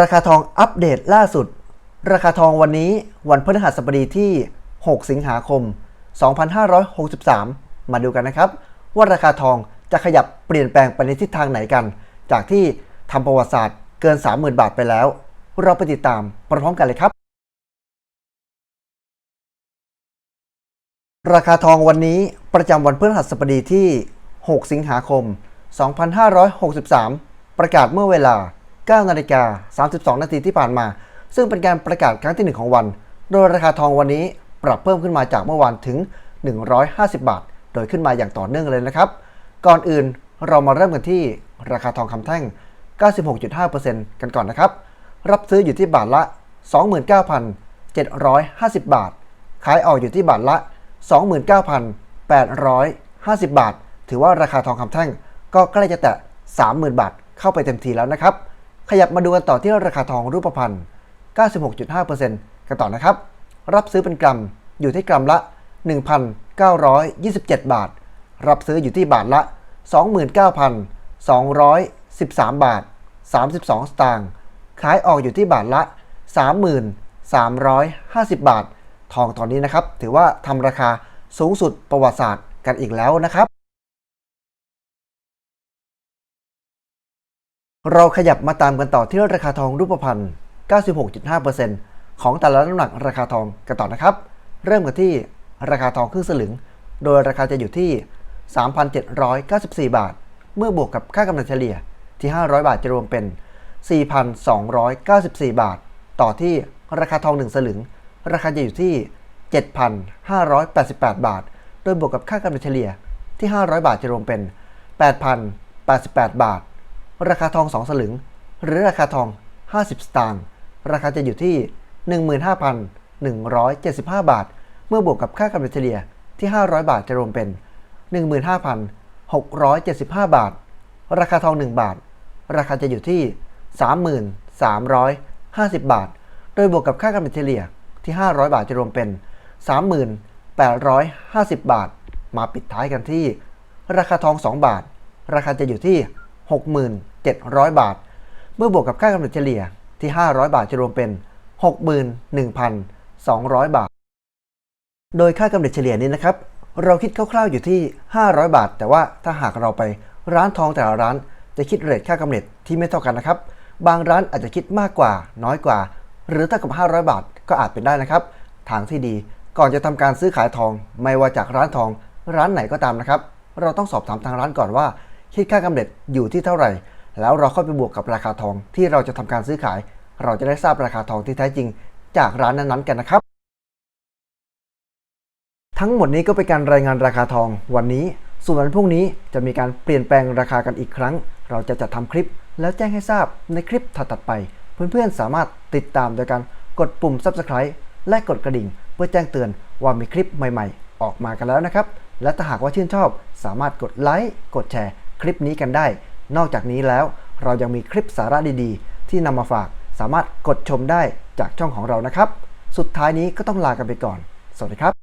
ราคาทองอัปเดตล่าสุด ราคาทองวันนี้วันพฤหัสบดีที่ 6 สิงหาคม 2563 มาดูกันนะครับ ว่าราคาทองจะขยับเปลี่ยนแปลงไปในทิศทางไหนกัน จากที่ทำประวัติศาสตร์เกิน 30,000 บาทไปแล้ว เราไปติดตามพร้อมกันเลยครับ ราคาทองวันนี้ประจำวันพฤหัสบดีที่ 6 สิงหาคม 2563 ประกาศเมื่อเวลา 9นาฬิกา32 นาทีที่ผ่านมา ซึ่งเป็นการประกาศครั้งที่ 1 ของวัน โดยราคาทองวันนี้ปรับเพิ่มขึ้นมาจากเมื่อวานถึง 150 บาท โดยขึ้นมาอย่างต่อเนื่องเลยนะครับ ก่อนอื่นเรามาเริ่มกันที่ราคาทองคำแท่ง 96.5%กันก่อนนะครับ รับซื้ออยู่ที่บาทละ 29,750 บาท ขายออกอยู่ที่บาทละ 29,850 บาท ถือว่าราคาทองคำแท่งก็ใกล้จะแตะ 30,000 บาทเข้าไปเต็มทีแล้วนะครับ ขยับมาดูกันต่อที่ราคาทองรูปพรรณ 96.5%กันต่อนะครับ รับซื้อเป็นกรัมอยู่ที่กรัมละ 1,927 บาท รับซื้ออยู่ที่บาทละ 29,213 บาท 32 สตางค์ ขายออกอยู่ที่บาทละ 3,350 บาท ทองตอนนี้นะครับ ถือว่าทำราคาสูงสุดประวัติศาสตร์กันอีกแล้วนะครับ เราขยับมาตามกันต่อที่ราคาทองรูปพรรณ 96.5%ของแต่ละน้ำหนักราคาทองกันต่อนะครับ เริ่มกันที่ราคาทองครึ่งสลึง โดยราคาจะอยู่ที่ 3,794 บาท เมื่อบวกกับค่ากำลังเฉลี่ยที่ 500 บาทจะรวมเป็น 4,294 บาท ต่อที่ราคาทอง 1 สลึง ราคาจะอยู่ที่ 7,588 บาท โดยบวกกับค่ากำลังเฉลี่ยที่ 500 บาทจะรวมเป็น 8,088 บาท ราคาทอง 2 สลึง หรือราคาทอง 50 สตางค์ราคาจะอยู่ที่ 15,175 บาท เมื่อบวกกับค่ากำลังเฉลี่ยที่ 500 บาทจะรวมเป็น 15,675 บาท ราคาทอง 1 บาท ราคาจะอยู่ที่ 33,50 บาท โดยบวกกับค่ากำลังเฉลี่ยที่ 500 บาทจะรวมเป็น 38,50 บาท มาปิดท้ายกันที่ ราคาทอง 2 บาท ราคาจะอยู่ที่ 700 บาท เมื่อบวกกับค่ากำลังเฉลี่ยที่ 500 บาทจะรวมเป็น 61,200 บาท โดยค่ากำเนิดเฉลี่ยนี้นะครับ เราคิดคร่าวๆอยู่ที่ 500 บาท แต่ว่าถ้าหากเราไปร้านทองแต่ละร้านจะคิดเรทค่ากำเนิดที่ไม่เท่ากันนะครับ บางร้านอาจจะคิดมากกว่า น้อยกว่า หรือเท่ากับ 500 บาทก็อาจเป็นได้นะครับ ทางที่ดีก่อนจะทำการซื้อขายทอง ไม่ว่าจากร้านทอง ร้านไหนก็ตามนะครับ เราต้องสอบถามทางร้านก่อนว่า คิดค่ากำเนิดอยู่ที่เท่าไหร่ แล้วเราค่อยไปบวกกับราคาทองที่เราจะทำการซื้อขาย เราจะได้ทราบราคาทองที่แท้จริง จากร้านนั้นๆกันนะครับ ทั้งหมดนี้ก็เป็นการรายงานราคาทองวันนี้ ส่วนวันพรุ่งนี้จะมีการเปลี่ยนแปลงราคากันอีกครั้ง เราจะจัดทำคลิป แล้วแจ้งให้ทราบในคลิปถัดๆไป เพื่อนๆสามารถติดตามโดยการกดปุ่ม subscribe และกดกระดิ่ง เพื่อแจ้งเตือนว่ามีคลิปใหม่ๆ ออกมากันแล้วนะครับ และถ้าหากว่าชื่นชอบ สามารถกดไลค์กดแชร์ คลิปนี้กันได้ นอกจากนี้แล้วเรายังมีคลิปสาระดีๆ ที่นำมาฝากสามารถกดชมได้จากช่องของเรานะครับ สุดท้ายนี้ก็ต้องลากันไปก่อน สวัสดีครับ